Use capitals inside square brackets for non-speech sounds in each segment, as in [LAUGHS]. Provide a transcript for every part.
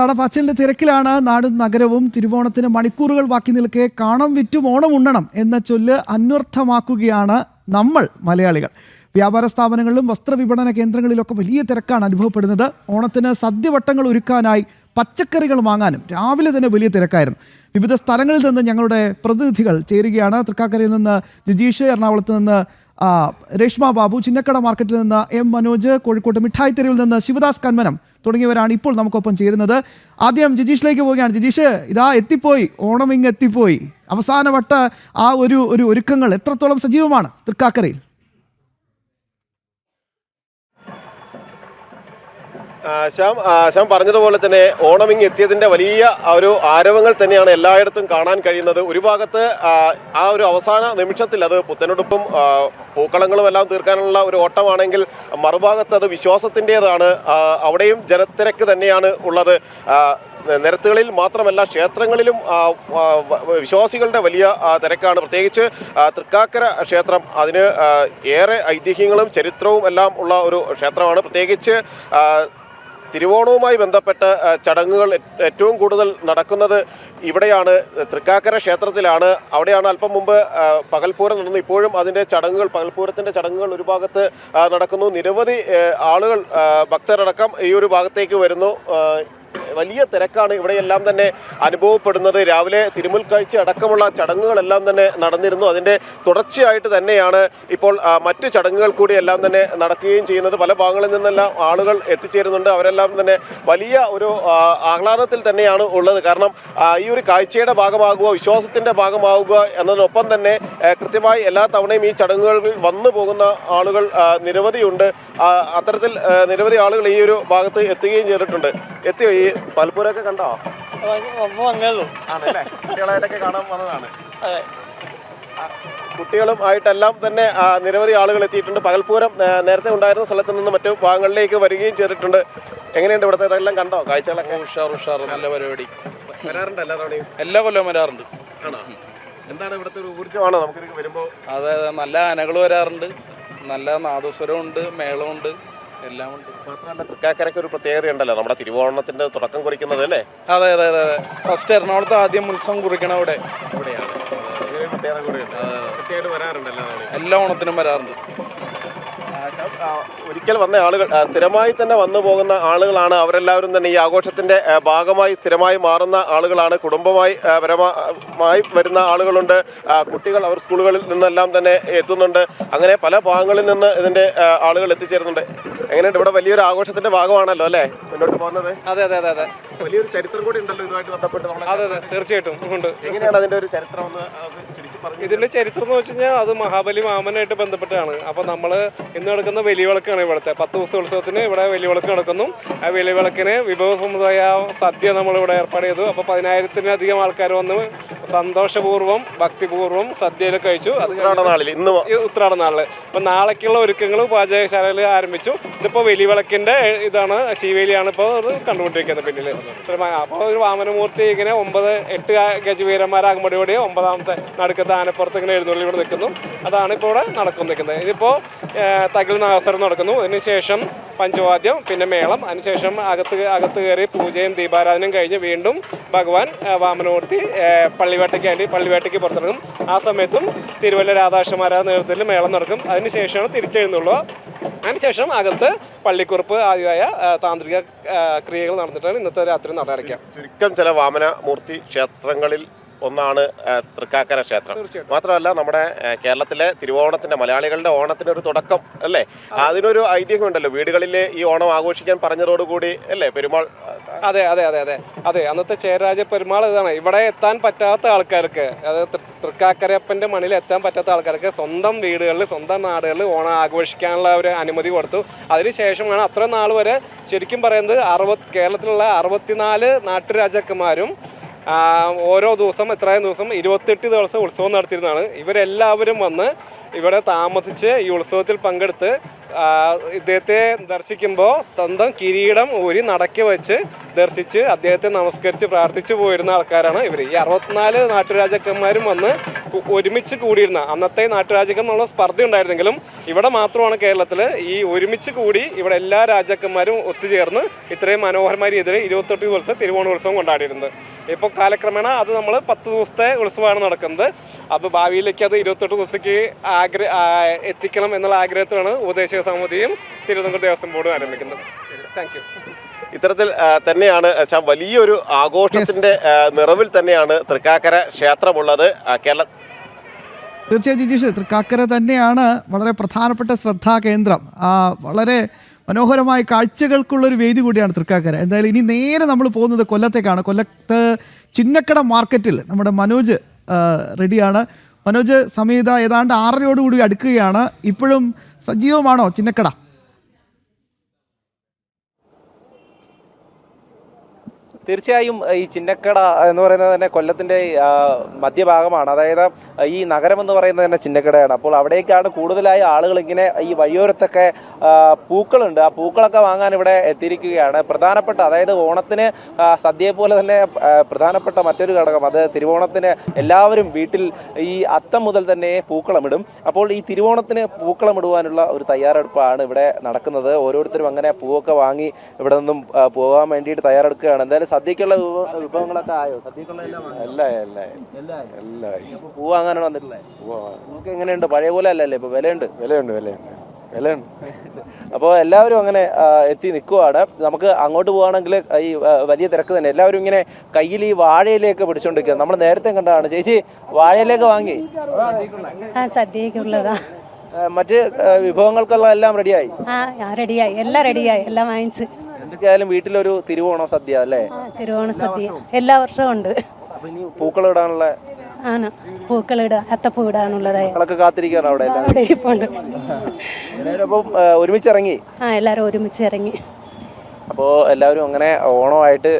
ഉത്രാടപ്പാച്ചിലിന്റെ തിരക്കിലാണ് നാടും നഗരവും. തിരുവോണത്തിന് മണിക്കൂറുകൾ ബാക്കി നിൽക്കെ കാണം വിറ്റും ഓണം ഉണ്ണണം എന്ന ചൊല്ല് അന്വർത്ഥമാക്കുകയാണ് നമ്മൾ മലയാളികൾ. വ്യാപാര സ്ഥാപനങ്ങളിലും വസ്ത്രവിപണന കേന്ദ്രങ്ങളിലൊക്കെ വലിയ തിരക്കാണ് അനുഭവപ്പെടുന്നത്. ഓണത്തിന് സദ്യവട്ടങ്ങൾ ഒരുക്കാനായി പച്ചക്കറികൾ വാങ്ങാനും രാവിലെ തന്നെ വലിയ തിരക്കായിരുന്നു. വിവിധ സ്ഥലങ്ങളിൽ നിന്ന് ഞങ്ങളുടെ പ്രതിനിധികൾ ചേരുകയാണ്. തൃക്കാക്കരയിൽ നിന്ന് ജിജീഷ് എറണാകുളത്ത് നിന്ന് രേഷ്മ ബാബു ചിന്നക്കട മാർക്കറ്റിൽ നിന്ന് എം മനോജ് കോഴിക്കോട്ട് മിഠായി തെരുവിൽ നിന്ന് ശിവദാസ് കന്മനം തുടങ്ങിയവരാണ് ഇപ്പോൾ നമുക്കൊപ്പം ചേരുന്നത്. ആദ്യം ജിജീഷിലേക്ക് പോവുകയാണ്. ജിജീഷ് ഇതാ എത്തിപ്പോയി. ഓണം ഇങ്ങ് എത്തിപ്പോയി. അവസാനവട്ട ആ ഒരു ഒരു ഒരുക്കങ്ങൾ എത്രത്തോളം സജീവമാണ്? തൃക്കാക്കരയിൽ. ശ്യാം ശ്യാം പറഞ്ഞതുപോലെ തന്നെ ഓണമിങ് എത്തിയതിന്റെ വലിയ ഒരു ആരവങ്ങൾ തന്നെയാണ് എല്ലായിടത്തും കാണാൻ കഴിയുന്നത്. ഒരു ഭാഗത്ത് ആ, ഒരു അവസാന നിമിഷത്തിൽ അത് പുത്തനൊടുപ്പും പൂക്കളങ്ങളും എല്ലാം തീർക്കാനുള്ള ഒരു ഓട്ടമാണെങ്കിൽ മറുഭാഗത്ത് അത് വിശ്വാസത്തിന്റെതാണ്. അവിടെയും ജനത്തിരക്ക് തന്നെയാണ് ഉള്ളത്. നിരത്തുകളിൽ മാത്രമല്ല ക്ഷേത്രങ്ങളിലും വിശ്വാസികളുടെ വലിയ തിരക്കാണ്. പ്രത്യേകിച്ച് തൃക്കാക്കര ക്ഷേത്രം അതിന് ഏറെ ഐതിഹ്യങ്ങളും ചരിത്രവും എല്ലാം ഉള്ള ഒരു ക്ഷേത്രമാണ്. പ്രത്യേകിച്ച് തിരുവോണവുമായി ബന്ധപ്പെട്ട ചടങ്ങുകൾ ഏറ്റവും കൂടുതൽ നടക്കുന്നത് ഇവിടെയാണ്. തൃക്കാക്കര ക്ഷേത്രത്തിലാണ്. അവിടെയാണ് അല്പം മുമ്പ് പകൽപൂരം നടന്നു. ഇപ്പോഴും അതിന്റെ ചടങ്ങുകൾ പകൽപൂരത്തിന്റെ ചടങ്ങുകൾ ഒരു ഭാഗത്ത് നടക്കുന്നു. നിരവധി ആളുകൾ ഭക്തരടക്കം ഈ ഒരു ഭാഗത്തേക്ക് വരുന്നു. വലിയ തിരക്കാണ് ഇവിടെയെല്ലാം തന്നെ അനുഭവപ്പെടുന്നത്. രാവിലെ തിരുമുൽ കാഴ്ച അടക്കമുള്ള ചടങ്ങുകളെല്ലാം തന്നെ നടന്നിരുന്നു. അതിന്റെ തുടർച്ചയായിട്ട് തന്നെയാണ് ഇപ്പോൾ മറ്റ് ചടങ്ങുകൾ കൂടി എല്ലാം തന്നെ നടക്കുകയും ചെയ്യുന്നത്. പല ഭാഗങ്ങളിൽ നിന്നെല്ലാം ആളുകൾ എത്തിച്ചേരുന്നുണ്ട്. അവരെല്ലാം തന്നെ വലിയ ഒരു ആഹ്ലാദത്തിൽ തന്നെയാണ് ഉള്ളത്. കാരണം ഈ ഒരു കാഴ്ചയുടെ ഭാഗമാകുക വിശ്വാസത്തിന്റെ ഭാഗമാകുക എന്നതിനൊപ്പം തന്നെ കൃത്യമായി എല്ലാ തവണയും ഈ ചടങ്ങുകളിൽ വന്നു പോകുന്ന ആളുകൾ നിരവധിയുണ്ട്. അത്തരത്തിൽ നിരവധി ആളുകൾ ഈ ഒരു ഭാഗത്ത് എത്തുകയും ചെയ്തിട്ടുണ്ട്. എത്തിയോ ഈ പൽപ്പൂരൊക്കെ കണ്ടോ? ആണല്ലേ? കുട്ടികളായിട്ടൊക്കെ കാണാൻ വന്നതാണ്. അതെ. കുട്ടികളും ആയിട്ടെല്ലാം തന്നെ നിരവധി ആളുകൾ എത്തിയിട്ടുണ്ട്. പകൽപ്പൂരം നേരത്തെ ഉണ്ടായിരുന്ന സ്ഥലത്ത് നിന്ന് മറ്റു ഭാഗങ്ങളിലേക്ക് വരികയും ചെയ്തിട്ടുണ്ട്. എങ്ങനെയുണ്ട് ഇവിടുത്തെ ഇതെല്ലാം കണ്ടോ? കാഴ്ചകളൊക്കെ? ഉഷാർ ഉഷാർ. നല്ല പരിപാടി. വരാറുണ്ട് എല്ലാ തവണയും? എല്ലാ കൊല്ലവും വരാറുണ്ട്. ആണോ? എന്താണ് ഇവിടുത്തെ ഒരു ഊർജമാണോ നമുക്ക് വരുമ്പോൾ അതെ അതെ. നല്ല ആനകൾ വരാറുണ്ട്. നല്ല നാദസ്വരമുണ്ട് മേളമുണ്ട് എല്ലാം ഉണ്ട്. മാത്രമല്ല തൃക്കാക്കരയ്ക്ക് ഒരു പ്രത്യേകത ഉണ്ടല്ലോ നമ്മുടെ തിരുവോണത്തിന്റെ തുടക്കം കുറിക്കുന്നത് അല്ലേ? അതെ അതെ അതെ അതെ. ഫസ്റ്റ് എറണാകുളത്ത് ആദ്യം ഉത്സവം കുറിക്കണം അവിടെ. ഇവിടെയാണ് പ്രത്യേകത കൂടിയുണ്ട്. വരാറുണ്ടല്ലോ വരാറുണ്ട് എല്ലാ ഓണത്തിനും വരാറുണ്ട്. ഒരിക്കൽ വന്ന ആളുകൾ സ്ഥിരമായി തന്നെ വന്നു പോകുന്ന ആളുകളാണ് അവരെല്ലാവരും തന്നെ ഈ ആഘോഷത്തിന്റെ ഭാഗമായി സ്ഥിരമായി മാറുന്ന ആളുകളാണ്. കുടുംബമായി പരമായി വരുന്ന ആളുകളുണ്ട്. കുട്ടികൾ അവർ സ്കൂളുകളിൽ നിന്നെല്ലാം തന്നെ എത്തുന്നുണ്ട്. അങ്ങനെ പല ഭാഗങ്ങളിൽ നിന്ന് ഇതിന്റെ ആ, ആളുകൾ എത്തിച്ചേരുന്നുണ്ട്. എങ്ങനെയുണ്ട്? ഇവിടെ വലിയൊരു ആഘോഷത്തിന്റെ ഭാഗമാണല്ലോ അല്ലേ? മുന്നോട്ട് പോകുന്നത്. അതെ അതെ അതെ അതെ. വലിയൊരു ചരിത്രം കൂടി ഉണ്ടല്ലോ ഇതുമായിട്ട് ബന്ധപ്പെട്ട് അതെ അതെ. തീർച്ചയായിട്ടും ഉണ്ട്. എങ്ങനെയാണ് അതിന്റെ ഒരു ചരിത്രം ഒന്ന് ഇതിന്റെ ചരിത്രം എന്ന് വെച്ച് കഴിഞ്ഞാൽ അത് മഹാബലി മാമനായിട്ട് ബന്ധപ്പെട്ടാണ്. അപ്പോൾ നമ്മൾ ഇന്ന് നടക്കുന്ന വലിയ വിളക്കാണ് ഇവിടുത്തെ. പത്ത് ദിവസത്തെ ഉത്സവത്തിന് ഇവിടെ വലിയ വിളക്ക് നടക്കുന്നു. ആ വലിയ വിഭവ സമുദായ സദ്യ നമ്മൾ ഇവിടെ ഏർപ്പാട് ചെയ്തു. അപ്പോൾ പതിനായിരത്തിനധികം ആൾക്കാർ വന്ന് സന്തോഷപൂർവം ഭക്തിപൂർവം സദ്യയിൽ കഴിച്ചു. അത് ഉത്രാട നാളിൽ ഇന്ന് ഉത്രാട നാളിൽ. ഇപ്പൊ നാളേക്കുള്ള ഒരുക്കങ്ങൾ പാചകശാലയിൽ ആരംഭിച്ചു. ഇതിപ്പോ വെലിവിളക്കിന്റെ ഇതാണ് ശിവേലിയാണ് ഇപ്പോൾ അത് കണ്ടുകൊണ്ടിരിക്കുന്നത് പിന്നിൽ അപ്പോൾ ഒരു വാമനമൂർത്തി ഇങ്ങനെ ഒമ്പത് എട്ട് ഗജവീരന്മാരാകുമ്പോഴേ ഒമ്പതാമത്തെ നടുക്കത്തെ ആനപ്പുറത്ത് ഇങ്ങനെ എഴുന്നള്ളി ഇവിടെ നിൽക്കുന്നു. അതാണ് ഇപ്പോൾ ഇവിടെ നടക്കുന്നിരിക്കുന്നത്. ഇതിപ്പോൾ തകിൽ നാഗസ്വരം നടക്കുന്നു. അതിനുശേഷം പഞ്ചവാദ്യം പിന്നെ മേളം. അതിനുശേഷം അകത്ത് അകത്ത് കയറി പൂജയും ദീപാരാധനയും കഴിഞ്ഞ് വീണ്ടും ഭഗവാൻ വാമനമൂർത്തി പള്ളിവേട്ടയ്ക്ക് വേണ്ടി പള്ളിവേട്ടയ്ക്ക് പുറത്തിറങ്ങും. ആ സമയത്തും തിരുവല്ല രാധാകൃഷ്ണന്മാരുടെ നേതൃത്വത്തിൽ മേളം നടക്കും. അതിനുശേഷമാണ് തിരിച്ചെഴുന്നുള്ളൂ അതിനുശേഷം അകത്ത് പള്ളിക്കുറുപ്പ് ആദ്യമായ താന്ത്രിക ക്രിയകൾ നടന്നിട്ടാണ് ഇന്നത്തെ രാത്രി നട ചുരുക്കം ചില വാമനമൂർത്തി ക്ഷേത്രങ്ങളിൽ ഒന്നാണ് തൃക്കാക്കര ക്ഷേത്രം. മാത്രമല്ല നമ്മുടെ കേരളത്തിലെ തിരുവോണത്തിന്റെ മലയാളികളുടെ ഓണത്തിന് ഒരു തുടക്കം അല്ലേ? അതിനൊരു ഐതിഹ്യം ഉണ്ടല്ലോ വീടുകളിലെ ഈ ഓണം ആഘോഷിക്കാൻ പറഞ്ഞതോടുകൂടി അല്ലേ? പെരുമാൾ അതെ അതെ അതെ അതെ. അതെ അന്നത്തെ ചേരാജ പെരുമാൾ ഇതാണ്. ഇവിടെ എത്താൻ പറ്റാത്ത ആൾക്കാർക്ക് അതായത് തൃക്കാക്കരപ്പന്റെ തൃക്കാക്കരയപ്പന്റെ മണ്ണിൽ എത്താൻ പറ്റാത്ത ആൾക്കാർക്ക് സ്വന്തം വീടുകളിൽ സ്വന്തം നാടുകളിൽ ഓണം ആഘോഷിക്കാനുള്ള ഒരു അനുമതി കൊടുത്തു. അതിനുശേഷമാണ് അത്ര നാൾ വരെ ശരിക്കും പറയുന്നത് അറുപത് കേരളത്തിലുള്ള അറുപത്തിനാല് നാട്ടുരാജാക്കന്മാരും ഓരോ ദിവസം എത്രയും ദിവസം ഇരുപത്തെട്ട് ദിവസം ഉത്സവം നടത്തിയിരുന്നതാണ്. ഇവരെല്ലാവരും വന്ന് ഇവിടെ താമസിച്ച് ഈ ഉത്സവത്തിൽ പങ്കെടുത്ത് ഇദ്ദേഹത്തെ ദർശിക്കുമ്പോൾ സ്വന്തം കിരീടം ഊരി നടക്കി വെച്ച് ദർശിച്ച് അദ്ദേഹത്തെ നമസ്കരിച്ച് പ്രാർത്ഥിച്ചു പോയിരുന്ന ആൾക്കാരാണ് ഇവർ ഈ അറുപത്തിനാല് നാട്ടുരാജാക്കന്മാരും വന്ന് ഒരുമിച്ച് കൂടിയിരുന്ന അന്നത്തെ നാട്ടുരാജാക്കന്മാരുള്ള സ്പർദ്ധ ഉണ്ടായിരുന്നെങ്കിലും ഇവിടെ മാത്രമാണ് കേരളത്തിൽ ഈ ഒരുമിച്ച് കൂടി ഇവിടെ എല്ലാ രാജാക്കന്മാരും ഒത്തുചേർന്ന് ഇത്രയും മനോഹരമായ രീതിയിൽ ഇരുപത്തെട്ട് ദിവസം തിരുവോണോത്സവം കൊണ്ടാടിയിരുന്നത്. ഇപ്പോൾ കാലക്രമേണ അത് നമ്മൾ പത്ത് ദിവസത്തെ ഉത്സവമാണ് നടക്കുന്നത്. അപ്പോൾ ഭാവിയിലേക്ക് അത് ഇരുപത്തെട്ട് ദിവസത്തേക്ക് ആഗ്ര എത്തിക്കണം എന്നുള്ള ആഗ്രഹത്തിലാണ് ഉപദേശക സമിതിയും തിരുവനന്തപുരം ദേവസ്വം ബോർഡും ആരംഭിക്കുന്നത്. താങ്ക് യു ഇത്തരത്തിൽ തന്നെയാണ് വലിയൊരു ആഘോഷത്തിന്റെ നിറവിൽ തന്നെയാണ് തൃക്കാക്കര ക്ഷേത്രമുള്ളത്. കേരള തീർച്ചയായും ജിജീഷ് തൃക്കാക്കര തന്നെയാണ് വളരെ പ്രധാനപ്പെട്ട ശ്രദ്ധാകേന്ദ്രം ആ വളരെ മനോഹരമായ കാഴ്ചകൾക്കുള്ളൊരു വേദി കൂടിയാണ് തൃക്കാക്കര. എന്തായാലും ഇനി നേരെ നമ്മൾ പോകുന്നത് കൊല്ലത്തേക്കാണ്. കൊല്ലത്ത് ചിന്നക്കട മാർക്കറ്റിൽ നമ്മുടെ മനോജ് റെഡിയാണ്. മനോജ് സമീത ഏതാണ്ട് ആറരയോടുകൂടി അടുക്കുകയാണ്. ഇപ്പോഴും സജീവമാണോ ചിന്നക്കട? തീർച്ചയായും ഈ ചിന്നക്കട എന്ന് പറയുന്നത് തന്നെ കൊല്ലത്തിന്റെ മധ്യഭാഗമാണ്. അതായത് ഈ നഗരം എന്ന് പറയുന്നത് തന്നെ ചിന്നക്കടയാണ്. അപ്പോൾ അവിടേക്കാണ് കൂടുതലായി ആളുകൾ ഇങ്ങനെ ഈ വഴിയോരത്തൊക്കെ പൂക്കളുണ്ട്. ആ പൂക്കളൊക്കെ വാങ്ങാൻ ഇവിടെ എത്തിയിരിക്കുകയാണ്. പ്രധാനപ്പെട്ട അതായത് ഓണത്തിന് സദ്യയെ പോലെ തന്നെ പ്രധാനപ്പെട്ട മറ്റൊരു ഘടകം അത് തിരുവോണത്തിന് എല്ലാവരും വീട്ടിൽ ഈ അത്തം മുതൽ തന്നെ പൂക്കളമിടും. അപ്പോൾ ഈ തിരുവോണത്തിന് പൂക്കളമിടുവാനുള്ള ഒരു തയ്യാറെടുപ്പാണ് ഇവിടെ നടക്കുന്നത്. ഓരോരുത്തരും അങ്ങനെ പൂവൊക്കെ വാങ്ങി ഇവിടെ നിന്നും പോകാൻ വേണ്ടിയിട്ട് തയ്യാറെടുക്കുകയാണ്. എന്തായാലും സദ്യക്കുള്ള വിഭവ- വിഭവങ്ങളൊക്കെ ആയോ? സദ്യക്കുള്ള എല്ലാം അല്ല അല്ല പൂ വാങ്ങാനാണ് വന്നിട്ടുള്ളത് പൂക്ക് എങ്ങനെയുണ്ട്? പഴയ പോലെ അല്ലല്ലേ ഇപ്പൊ? വിലയുണ്ട്? വിലയുണ്ട് വിലയുണ്ട്. വിലയുണ്ട്. [LAUGHS] അപ്പോൾ എല്ലാവരും അങ്ങനെ എത്തി നിൽക്കുവാണ് നമുക്ക് അങ്ങോട്ട് പോവുകയാണെങ്കിൽ ഈ വലിയ തിരക്ക് തന്നെ. എല്ലാവരും ഇങ്ങനെ കയ്യിൽ ഈ വാഴയിലേക്ക് പിടിച്ചോണ്ടിരിക്കുക നമ്മൾ നേരത്തെ കണ്ടതാണ്. ചേച്ചി വാഴയിലേക്ക് വാങ്ങി? സദ്യക്കുള്ളതാ ആ, മറ്റ് വിഭവങ്ങൾക്കുള്ള എല്ലാം റെഡിയായി റെഡിയായി എല്ലാം റെഡിയായി എല്ലാം വാങ്ങിച്ച്. എന്തൊക്കെയായാലും വീട്ടിലൊരു തിരുവോണ സദ്യ അല്ലേ? ആ തിരുവോണ സദ്യ. എല്ലാ വർഷവും ഉണ്ട്. അപ്പൊ ഇനി പൂക്കളം ഇടാനുള്ള ആണ്. പൂക്കളിടുക അത്തപ്പൂ ഇടാനുള്ളതായി. മക്കളൊക്കെ കാത്തിരിക്കുകയാണ് അവിടെ എല്ലാം അവിടെ ഇരിപ്പുണ്ട്. എല്ലാവരും അപ്പം ആ, എല്ലാരും ആ എല്ലാവരും ഒരുമിച്ച് ഇറങ്ങി. അപ്പോൾ എല്ലാവരും അങ്ങനെ ഓണമായിട്ട്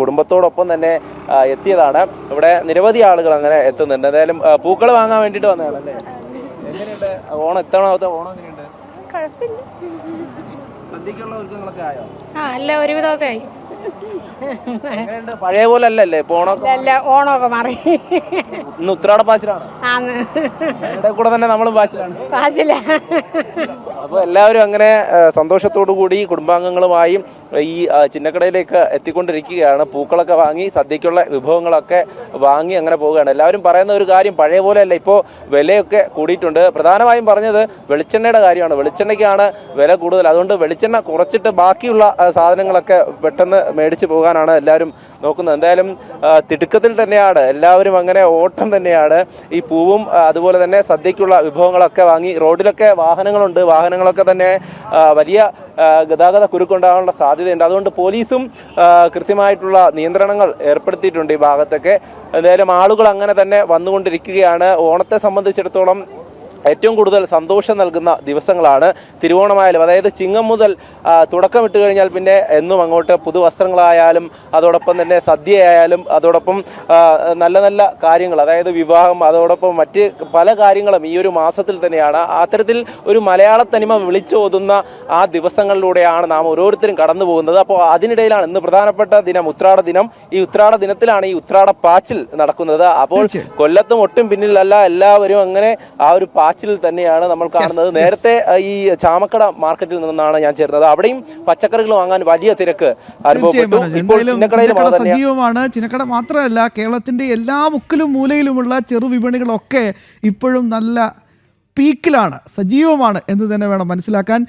കുടുംബത്തോടൊപ്പം തന്നെ ആ, എത്തിയതാണ്. ഇവിടെ നിരവധി ആളുകൾ അങ്ങനെ എത്തുന്നുണ്ട്. എന്തായാലും പൂക്കൾ വാങ്ങാൻ വേണ്ടിയിട്ട് വന്നതാണ് അല്ലേ? എങ്ങനെയുണ്ട്? ഓണം ഇത്തവണത്തെ ഓണം എങ്ങനെയുണ്ട്? സദ്യക്കുള്ള ഒരുക്കങ്ങളൊക്കെ ആയോ? ആ അല്ല ഒരുവിധമൊക്കെ ആയി. എങ്ങനെയുണ്ട് പഴയ പോലെ അല്ലല്ലേ ഇപ്പൊ ഓണമൊക്കെ അല്ല ഓണമൊക്കെ മാറി. ഇന്ന് ഉത്രാട പാച്ചിലാണ്. ആന്ന്. ഇവിടെ കൂടെ തന്നെ നമ്മളും പാച്ചിലാണ്. പാച്ചില്ല അപ്പോൾ എല്ലാവരും അങ്ങനെ സന്തോഷത്തോടു കൂടി കുടുംബാംഗങ്ങളുമായും ഈ ചിന്നക്കടയിലേക്ക് എത്തിക്കൊണ്ടിരിക്കുകയാണ്. പൂക്കളൊക്കെ വാങ്ങി സദ്യക്കുള്ള വിഭവങ്ങളൊക്കെ വാങ്ങി അങ്ങനെ പോവുകയാണ്. എല്ലാവരും പറയുന്ന ഒരു കാര്യം പഴയ പോലെയല്ല ഇപ്പോൾ വിലയൊക്കെ കൂടിയിട്ടുണ്ട്. പ്രധാനമായും പറഞ്ഞത് വെളിച്ചെണ്ണയുടെ കാര്യമാണ്. വെളിച്ചെണ്ണയ്ക്കാണ് വില കൂടുതൽ. അതുകൊണ്ട് വെളിച്ചെണ്ണ കുറച്ചിട്ട് ബാക്കിയുള്ള സാധനങ്ങളൊക്കെ പെട്ടെന്ന് മേടിച്ച് പോകാനാണ് എല്ലാവരും നോക്കുന്നത്. എന്തായാലും തിടുക്കത്തിൽ തന്നെയാണ്. എല്ലാവരും അങ്ങനെ ഓട്ടം തന്നെയാണ്. ഈ പൂവും അതുപോലെ തന്നെ സദ്യക്കുള്ള വിഭവങ്ങളൊക്കെ വാങ്ങി റോഡിലൊക്കെ വാഹനങ്ങളുണ്ട്. വാഹനങ്ങളൊക്കെ തന്നെ വലിയ ഗതാഗത കുരുക്കുണ്ടാകാനുള്ള സാധ്യതയുണ്ട്. അതുകൊണ്ട് പോലീസും കൃത്യമായിട്ടുള്ള നിയന്ത്രണങ്ങൾ ഏർപ്പെടുത്തിയിട്ടുണ്ട് ഈ ഭാഗത്തൊക്കെ. എന്തായാലും ആളുകൾ അങ്ങനെ തന്നെ വന്നുകൊണ്ടിരിക്കുകയാണ്. ഓണത്തെ സംബന്ധിച്ചിടത്തോളം ഏറ്റവും കൂടുതൽ സന്തോഷം നൽകുന്ന ദിവസങ്ങളാണ് തിരുവോണമായാലും. അതായത് ചിങ്ങം മുതൽ തുടക്കം തുടക്കമിട്ട് കഴിഞ്ഞാൽ പിന്നെ എന്നും അങ്ങോട്ട് പുതുവസ്ത്രങ്ങളായാലും അതോടൊപ്പം തന്നെ സദ്യയായാലും അതോടൊപ്പം നല്ല നല്ല കാര്യങ്ങൾ അതായത് വിവാഹം അതോടൊപ്പം മറ്റ് പല കാര്യങ്ങളും ഈ ഒരു മാസത്തിൽ തന്നെയാണ്. അത്തരത്തിൽ ഒരു മലയാള തനിമ വിളിച്ചോതുന്ന ആ ദിവസങ്ങളിലൂടെയാണ് നാം ഓരോരുത്തരും കടന്നു പോകുന്നത് അപ്പോൾ അതിനിടയിലാണ് ഇന്ന് പ്രധാനപ്പെട്ട ദിനം ഉത്രാട ദിനം. ഈ ഉത്രാട ദിനത്തിലാണ് ഈ ഉത്രാട പാച്ചിൽ നടക്കുന്നത്. അപ്പോൾ. കൊല്ലത്തും ഒട്ടും പിന്നിലല്ല എല്ലാവരും അങ്ങനെ ആ ഒരു പാച്ചിൽ തന്നെയാണ് നമ്മൾ കാണുന്നത്. നേരത്തെ ഈ ചാമക്കട മാർക്കറ്റിൽ നിന്നാണ് ഞാൻ ചേർന്നത്. അവിടെയും പച്ചക്കറികൾ വാങ്ങാൻ വലിയ തിരക്ക് ചിന്നക്കട സജീവമാണ്. ചിന്നക്കട മാത്രമല്ല കേരളത്തിന്റെ എല്ലാ മുക്കിലും മൂലയിലുമുള്ള ചെറു വിപണികളൊക്കെ ഇപ്പോഴും നല്ല പീക്കിലാണ് സജീവമാണ് എന്ന് തന്നെ വേണം മനസ്സിലാക്കാൻ.